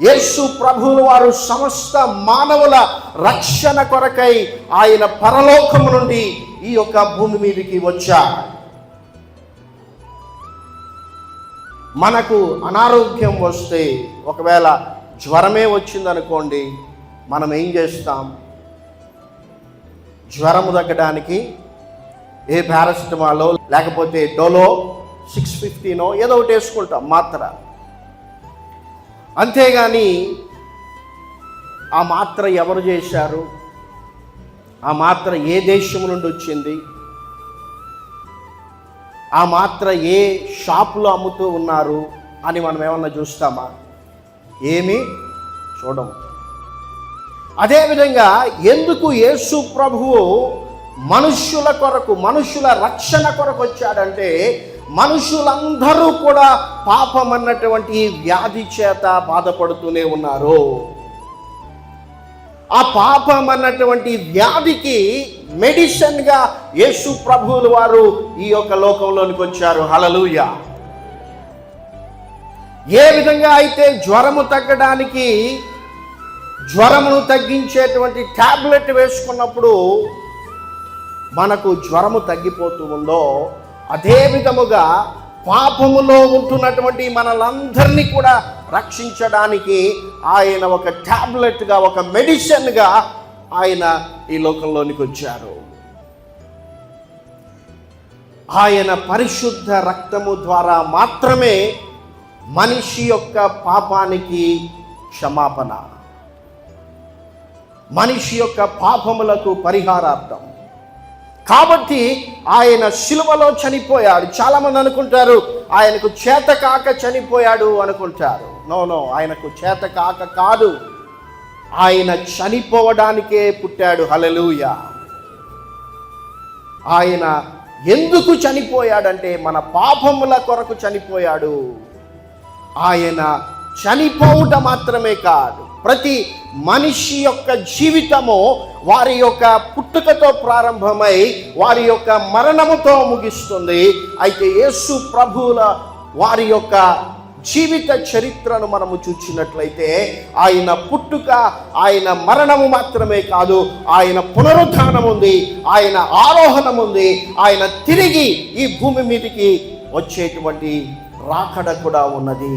యేసు ప్రభువులు వారు సమస్త మానవుల రక్షణ కొరకై ఆయన పరలోకము నుండి ఈ యొక్క భూమి మీదకి వచ్చారు. మనకు అనారోగ్యం వస్తే ఒకవేళ జ్వరమే వచ్చిందనుకోండి మనం ఏం చేస్తాం? జ్వరము తగ్గడానికి ఏ పారాసిటమాలో లేకపోతే డోలో సిక్స్ ఫిఫ్టీనో ఏదో ఒకటి వేసుకుంటాం మాత్ర. అంతేగాని ఆ మాత్ర ఎవరు చేశారు? ఆ మాత్ర ఏ దేశం నుండి వచ్చింది? ఆ మాత్ర ఏ షాపులో అమ్ముతూ ఉన్నారు అని మనం ఏమన్నా చూస్తామా? ఏమి చూడము అదేవిధంగా ఎందుకు యేసు ప్రభువు మనుష్యుల కొరకు మనుషుల రక్షణ కొరకు వచ్చాడంటే మనుషులందరూ కూడా పాపం అన్నటువంటి వ్యాధి చేత బాధపడుతూనే ఉన్నారు. ఆ పాపం అన్నటువంటి వ్యాధికి మెడిసిన్గా యేసు ప్రభువులు వారు ఈ యొక్క లోకంలోనికి వచ్చారు. హలలుయ ఏ విధంగా అయితే జ్వరము తగ్గడానికి జ్వరమును తగ్గించేటువంటి టాబ్లెట్ వేసుకున్నప్పుడు మనకు జ్వరము తగ్గిపోతూ ఉందో అదే విధముగా పాపములో ఉంటున్నటువంటి మనలందరినీ కూడా రక్షించడానికి ఆయన ఒక టాబ్లెట్గా ఒక మెడిసిన్గా ఆయన ఈ లోకంలోనికి వచ్చారు. ఆయన పరిశుద్ధ రక్తము ద్వారా మాత్రమే మనిషి యొక్క పాపానికి క్షమాపణ మనిషి యొక్క పాపములకు పరిహారార్థం. కాబట్టి ఆయన శిలువలో చనిపోయాడు. చాలామంది అనుకుంటారు ఆయనకు చేత కాక చనిపోయాడు అనుకుంటారు. నో నో ఆయనకు చేత కాక కాదు. ఆయన చనిపోవడానికే పుట్టాడు. హలలుయ ఆయన ఎందుకు చనిపోయాడంటే మన పాపముల కొరకు చనిపోయాడు. ఆయన చనిపోవుట మాత్రమే కాదు. ప్రతి మనిషి యొక్క జీవితము వారి యొక్క పుట్టుకతో ప్రారంభమై వారి యొక్క మరణముతో ముగిస్తుంది. అయితే యేసు ప్రభువుల వారి యొక్క జీవిత చరిత్రను మనము చూచినట్లయితే ఆయన పుట్టుక ఆయన మరణము మాత్రమే కాదు ఆయన పునరుద్ధానం ఉంది ఆయన ఆరోహణం ఉంది ఆయన తిరిగి ఈ భూమి మీదకి వచ్చేటువంటి రాకడ కూడా ఉన్నది.